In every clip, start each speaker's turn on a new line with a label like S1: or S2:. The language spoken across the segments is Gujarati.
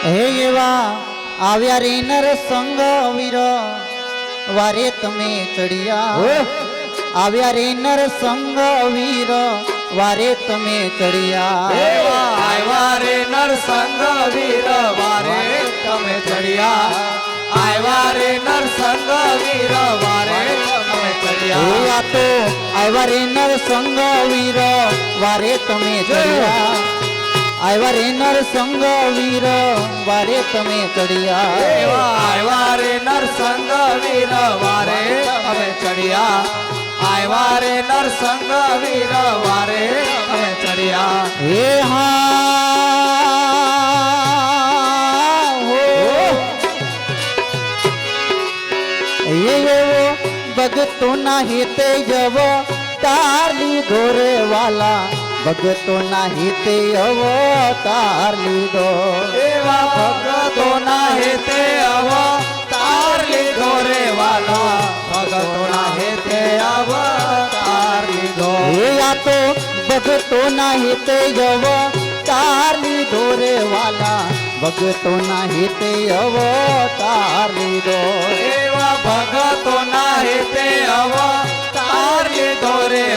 S1: હે એવા આવ્યા રે નર સંગ વીર વારે તમે ચડિયા આવ્યા રે નર સંગ વીર વારે તમે ચડિયા
S2: આવ્યા રે નરસંગ વીર વારે તમે ચડિયા આવ્યા રે નરસંગ વીર વારે તમે ચડિયા
S1: તો આવ્યા રે નર સંગ વીર વારે તમે ચડિયા આવ્યા રે નર સંગ વીર વારે તમે ચડિયા
S2: આવ્યા રે નરસંગ વીર વારે તમે ચડિયા આવ્યા રે નરસંગ વીર વારે તમે ચડિયા
S1: હે હા એવો ભગતો ના હિતે જવો તારી ઘોરે વાલા. ભગતો ના હિતે અવો તાર લીધો
S2: એવા ભગતોના હેતે અવતાર લીધો રે વાલા ભગતોના હેતે અવતાર લીધો
S1: હે આ તો ભગતો ના હિતે જવો તાર લીધો રે વાલા ભગતો ના હિતે અવો તાર લીધો
S2: એવા ભગતોના હેતે અવતાર લીધો રે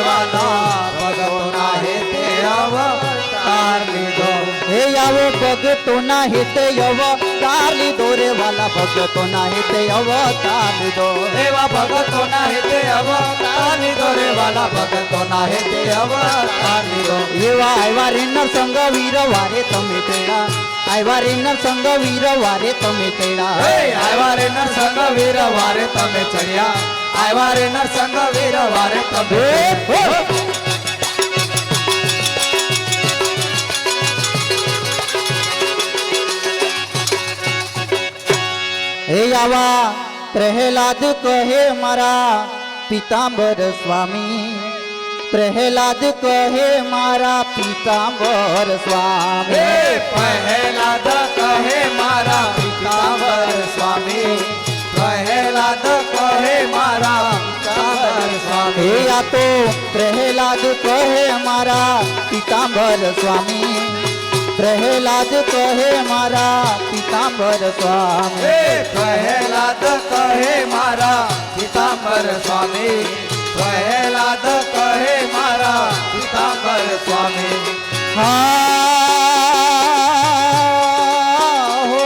S2: ભગતોના હિતે અવતાર લીધો
S1: રે વાલા ભગતોના હિતે અવતાર લીધો.
S2: એવા ભગતોના હેતે અવતાર લીધો રે વાલા ભગતોના હેતે અવતાર લીધો.
S1: એવા આવ્યા રે નર સંગ વીર વારે તમે તેડા. આવ્યા રે નર સંગ વીર વારે તમે તેડા.
S2: આવ્યા રે નરસંગ વીર વારે તમે ચડ્યા. આવ્યા રે નરસંગ વીર વારે તમે
S1: આવા પ્રહલાદ કહે મારા પિતાંબર સ્વામી. પ્રહલાદ કહે મારા પિતાંબર સ્વામી.
S2: પ્રહલાદ કહે મારા પિતાંબર સ્વામી. પ્રહલાદ કહે મારા પિતાંબર સ્વામી.
S1: આ તો પ્રહલાદ કહે મારા પિતાંબર સ્વામી. પ્રહલાદ કહે મારા પિતાંબર સ્વામી
S2: પ્રહલાદ કહે મારા પિતાંબર સ્વામી પ્રહલાદ કહે મારા પિતાંબર સ્વામી
S1: હા હો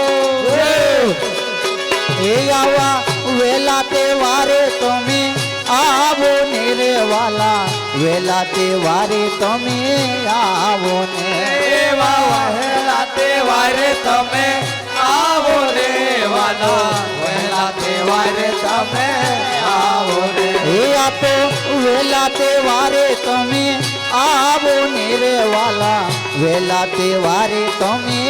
S1: એ આવા વેલા તે વારે તમે આવો ને રે વાલા વેલા તે વારે તમે આવો ને
S2: એવા તે વારે તમે આવો રે વાલા વહેલા તહેવારે તમે આવો રે
S1: હે આપો તો વેલા તે વારે તમે આવો ને રે વાલા વેલા તે વારે તમે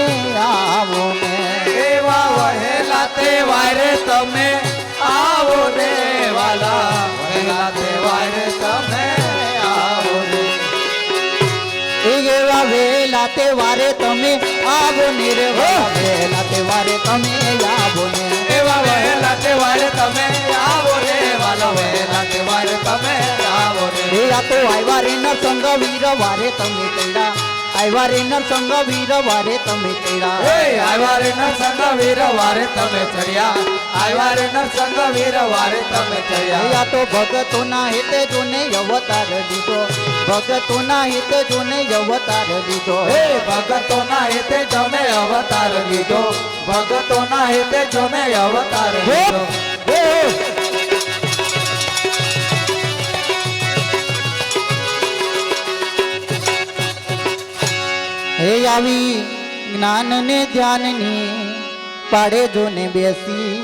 S1: આવો ને
S2: એવા તે વારે તમે આવો રે વાલા વહેલા તહેવારે તમે આવો રે
S1: વેલા તે વારે તમે આવો ને રે વાલા વેલા તે વારે તમે આવો ને.
S2: એવા વહેલા તહેવારે તમે આવો રે વાલા વહેલા તહેવારે તમે આવો રે
S1: આ તો આવ્યા રે નર સંગ વીર વારે તમે તેડા આવ્યા રે નર સંગ વીર વારે તમે
S2: ચડ્યા. આવ્યા રે નરસંગ વીર વારે તમે ચડ્યા. આવ્યા રે નરસંગ વીર વારે તમે ચડ્યા.
S1: આ તો ભગતોના હિતે જોને અવતાર લીધો ભગતોના હિતે જોને અવતાર દીધો.
S2: હે ભગતોના હેતે જમે અવતાર લીધો ભગતોના હેતે જમે અવતાર દીધો.
S1: હે. આવી જ્ઞાન ને ધ્યાનની પાડે જોને બેસી.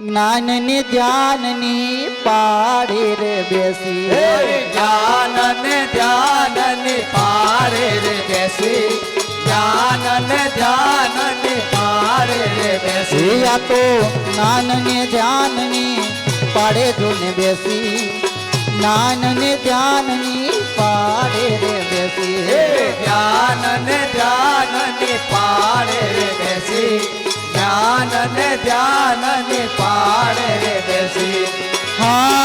S1: જ્ઞાન ને ધ્યાનની પાડે રે બેસી.
S2: હે જ્ઞાન ને ધ્યાનની પારે રે બેસી. જ્ઞાન ને ધ્યાનની પારે રે
S1: હે
S2: બેસી
S1: આ તો જ્ઞાન ને ધ્યાનની પાડે જોને બેસી. જ્ઞાન ને ધ્યાનની પાડે રે બેસી.
S2: હે ધ્યાન ને ધ્યાન ને પાડે રે બેસી. ધ્યાન ને ધ્યાન ને પાડે રે બેસી.
S1: હા.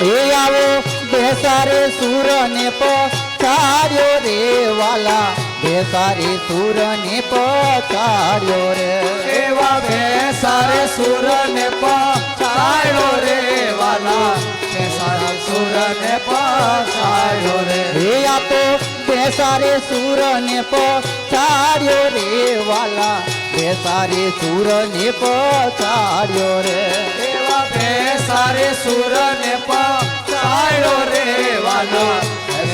S1: એ આવો બેસારે સુર ને પછાડ્યો વાલા. બેસારી સુર ને પચાર્યો રે.
S2: એવા બેસારે સુર ને પછાડ્યો ને પછાડ્યો રે.
S1: હે આ તો બેસારે સુર ને પછાડ્યો રે વાલા. બેસારે સુર ને પછાડ્યો રે.
S2: એવા બે સારે ને પછાડ્યો રે વાલા.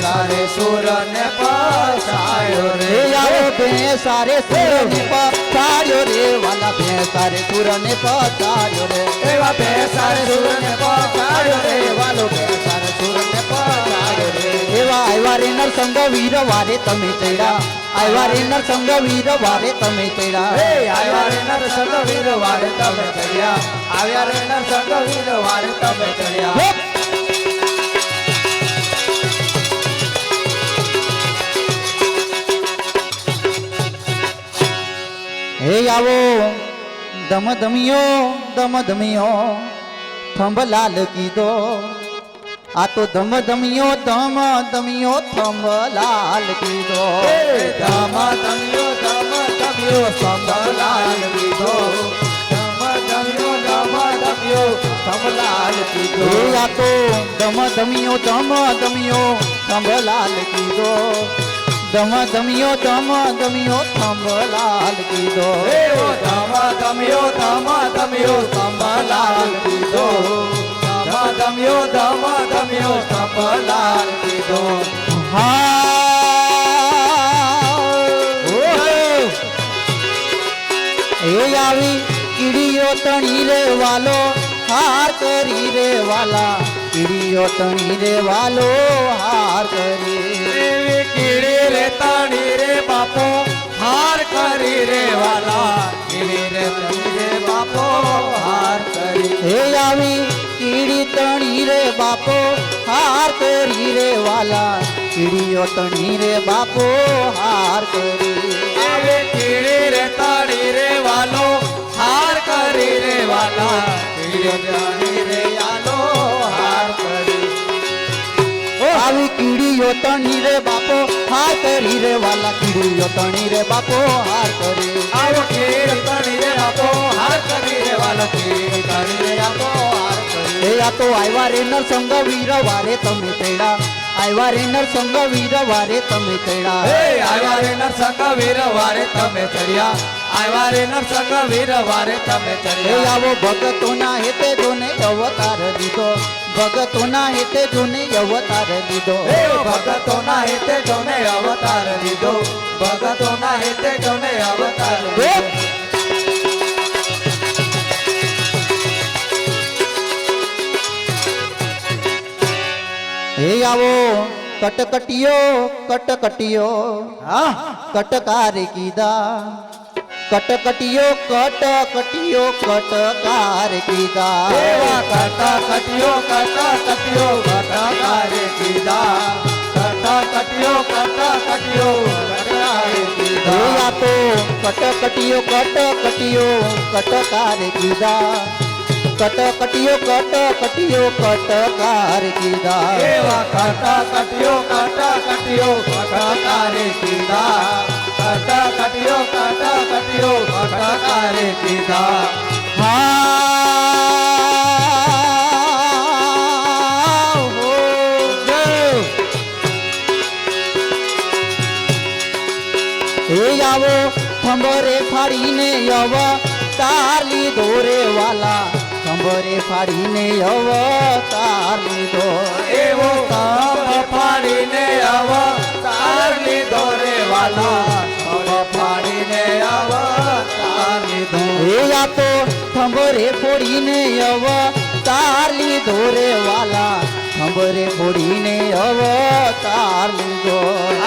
S2: સારે સુર ને પછાડ્યો રે.
S1: આવો બેસારે સુર ને પછાડ્યો રે વાલા. બેસારે સુર ને પછાડ્યો રે.
S2: એવા બે સારે ને પછાડ્યો રે વાલો. બે
S1: એવા આવ્યા રે નરસંગ વીર વારે તમે ચડ્યા. આવ્યા રે નરસંગ વીર વારે તમે
S2: હે
S1: ચડ્યા
S2: આવ્યા રે નર સંગ વીર વારે તમે ચડ્યા. આવ્યા રે નર વીર વારે તમે ચડ્યા.
S1: હે! હે આવો દમ દમિયો દમ દમિયો થંભલાલ કીધો. આ તો
S2: ધમ લાલ ધમિયો ધમ ધમ્યો સંભલાલ કીધો ધમ ધમિયો ધમ ધમિયો થમ કીધો
S1: દીધો આ તો ધમ ધમિયો ધમ ધમિયો થમ લાલ કીધો ધમ ધમિયો ધમ ધમિયો થમ કીધો
S2: દીધો ધમ ધમિયો ધમ ધમિયો થમ લાલ કીધો ધમ ધમ્યો ધમ ધમ્યો સંભલાલ કીધો.
S1: એ આવી કીડીઓ તણી રે વાલો હાર કરી રે વાલા. કીડીઓ તણી રે વાલો હાર કરી
S2: કીડી રે તણી રે બાપો હાર કરી રે વાલા. કીડી રે તણી રે બાપો હાર કરી
S1: હે આવી કીડી તણી રે બાપો હાર કરી રે વાલા. કીડીઓ તણી રે બાપો હાર કરી.
S2: એવી કીડી રે તણી રે વાલો હાર કરી રે વાલા. કીડી તણી રે આલો હાર કરી.
S1: આવી કીડીઓ તણી રે બાપો હાર કરી રે વાલા. કીડીઓ તણી રે બાપો હાર કરી.
S2: આવો કીડી તણી રે બાપો હાર કરી રે વાલા. કીડી તણી રે બાપો હાર
S1: એ આ તો આવ્યા રે નરસંગ વીર વારે તમે તેડા. આવ્યા રે નરસંગ વીર વારે તમે
S2: હે
S1: ચડ્યા
S2: આવ્યા રે નરસંગ વીર વારે તમે ચડ્યા. આવ્યા રે નરસંગ વીર વારે તમે ચડ્યા.
S1: આવો ભગતોના હેતે જોને અવતાર લીધો ભગતોના હેતે જોને અવતાર દીધો.
S2: હે ભગતોના હેતે જોને અવતાર લીધો ભગતોના હેતે જોને અવતાર
S1: હે! હે આવો કટકટિયો કટકટિયો
S2: હા.
S1: કટકારે કીધા. કટકટિયો કટકટિયો કટકાર કીધા.
S2: એવા કટકટિયો કટિયો કટા કટિયો કટા કારે કીધા. કટકટિયો કટકટિયો
S1: કટકાર
S2: કીધા.
S1: તો કટકટીયો કટકટીયો કટકાર કીધા. કટકટીયો કટકટીયો કટકાર કીધા
S2: એવા કટા કટિયો કટા કટિયો કટા કારે કીધા કટા કટિયો કટા કટિયો કટા કારે કીધા
S1: હા આવો ખંભરે ફાડીને અવ તાલી દોરે વાલા. ખંભરે ફાડીને અવ તાર લીધો.
S2: એવો સાંભ ફાડીને આવ તાર લીધો રે વાલા. ફાડીને આવ તાર લીધો.
S1: હે આ તો ખંભરે ફોડીને અવ તાર લીધો રે વાલા. ખંભરે ફોડીને અવ તાર લીધો.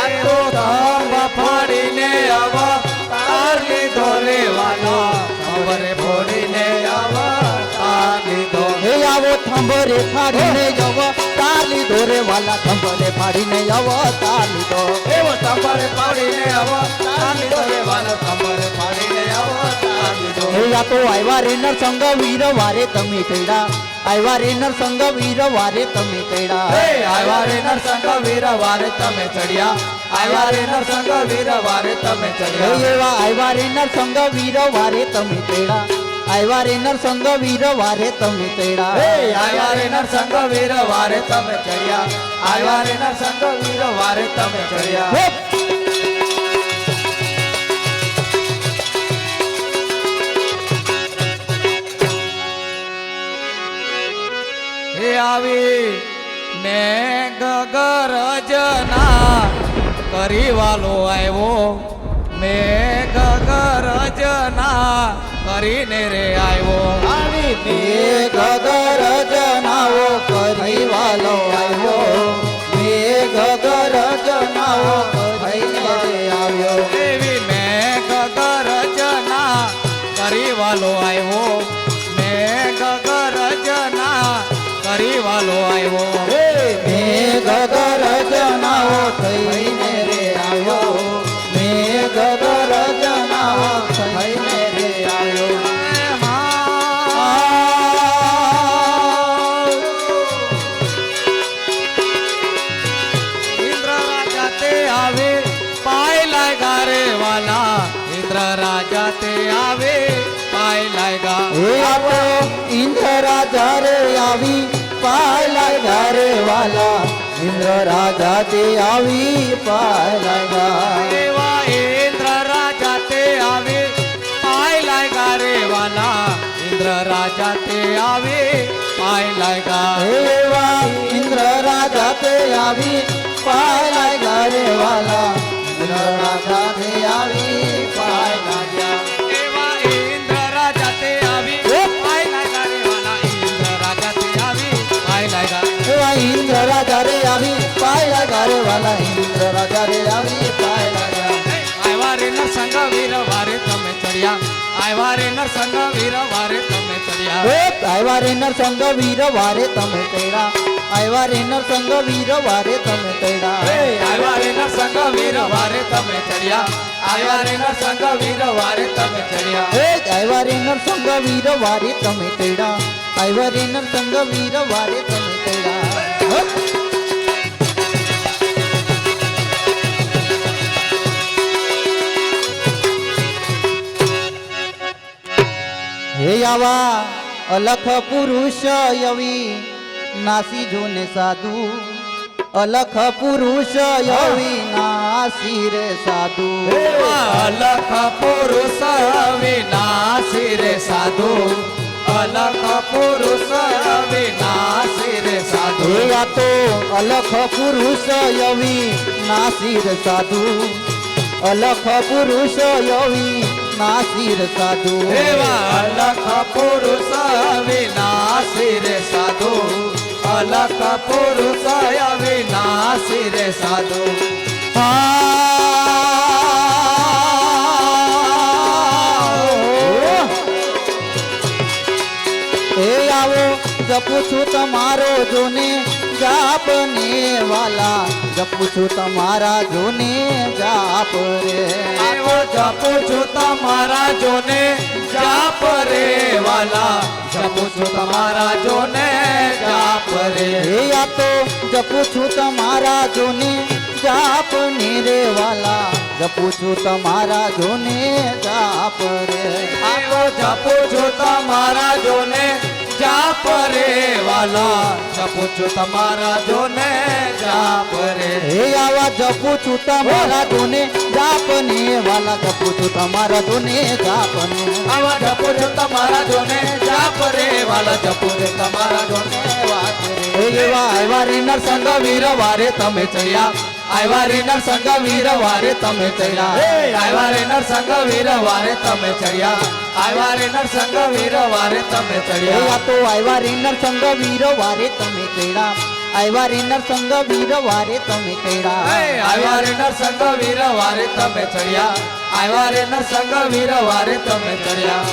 S2: આયો કામ ફાડીને આવ તાર લીધો રે વાલા. ખબરે ફોડીને આવ તાર લીધો
S1: હે આવો થંભરે ફાડીને જવો તાર લીધો રે વાલા થંભરે ફાડીને જવ તાર લીધો
S2: એવો ખબરે ફાડીને આવો. તાર લીધો રે વાલા ખબરે ફાડીને આવો. તાર લીધો
S1: હે આ તો આવ્યા રે નરસંગ વીર વારે તમે તેડા આવ્યા રે નરસંગ વીર વારે તમે
S2: હે
S1: ચડ્યા
S2: આવ્યા રે નરસંગ વીર વારે તમે ચડ્યા. આવ્યા રે નરસંગ વીર વારે તમે ચડ્યા.
S1: એવા આવ્યા રે નરસંગ વીર વારે તમે ચડ્યા. આવ્યા રે નરસંગ વીર વારે તમે ચડ્યા.
S2: હે આવ્યા રે નરસંગ વીર વારે તમે ચડ્યા. આવ્યા રે નરસંગ વીર વારે તમે ચડ્યા. આવી મેં ગગરજના કરી વાલો આવ્યો. મેં ગગરજના કરીને રે આવ્યો.
S1: આવી ગગર જનાવો કરી વાલો
S2: ઇન્દ્ર રાજા રે આવી
S1: પાલા ઘર વાલા. ઇન્દ્ર રાજા તે આવી પાલા
S2: એવા ઇન્દ્ર રાજા તે આવી પાય ઘરે વાલા. ઇન્દ્ર રાજા તે આવી પાય
S1: ઘરેવા ઇન્દ્ર રાજા તે આવી પાયલા ઘરે વાલા. ઇન્દ્ર રાજા તે આવી પાયલા
S2: એવા ઇન્દ્ર રાજા રે આવી
S1: પાયલા ઘરે વાલા ઇન્દ્ર રાજા રે આવી પાયલા
S2: આવ્યા રે નરસંગ વીર વારે ચડ્યા વીર તમે ચડ્યા
S1: આવ્યા નરસંગ વીર વારે તમે ચડ્યા આવ્યા નરસંગ વીર વારે તમે
S2: ચડ્યા આવ્યા નરસંગ વીર વારે તમે ચડ્યા આવ્યા નરસંગ વીર વારે તમે ચડ્યા
S1: આવ્યા નરસંગ વીર વારે તમે તેડા આવ્યા નરસંગ વીર વારે તમે આવા અલખ પુરુષ યવી નાસી જોને સાધુ. અલખ પુરુષ યવી નાસી રે સાધુ.
S2: અલખ પુરુષ વિનાશી રે સાધુ. અલખ પુરુષ વિનાશી રે સાધુ.
S1: આ તો અલખ પુરુષ યવી નાસીર સાધુ. અલખ પુરુષ યવી નાસીર સાધુ.
S2: અલખ પુરુષ વિનાશી રે સાધુ. અલખ પુરુષ વિનાશી રે સાધુ.
S1: એ આવો જપું છું તમારો જોને. જાપ ને વાલા જપું છું તમારા જોને જાપ રે.
S2: જપું છું તમારા જોને જાપ રે વાલા જપું છું તમારા જોને જાપ રે.
S1: હે આ તો જપું છું તમારા જોને જાપ ને રે વાલા જપું છું તમારા જોને જાપ રે.
S2: આવો જપું છું તમારા જોને જાપ પરે વાલા જપું છું તમારા જોને જા પરે.
S1: હે આવા જપું છું તમારા જોને જાપને વાલા જપું છું તમારા જોને જાપને
S2: આવા જપું છું તમારા જોને જાપ રે વાલા જપું છું તમારા જોને વાત રે
S1: હે એવા આવ્યા રે
S2: નરસંગ વીર વારે તમે ચડ્યા. આવ્યા રે નરસંગ વીર વારે તમે ચડ્યા. આવ્યા રે નરસંગ વીર વારે તમે ચડ્યા. આવ્યા રે નરસંગ વીર વારે તમે ચડ્યા.
S1: તો આવ્યા રે નરસંગ વીર વારે તમે ચડ્યા. આવ્યા રે નરસંગ વીર વારે તમે ચડ્યા.
S2: આવ્યા રે નરસંગ વીર વારે તમે ચડ્યા. આવ્યા રે નરસંગ વીર વારે તમે ચડ્યા!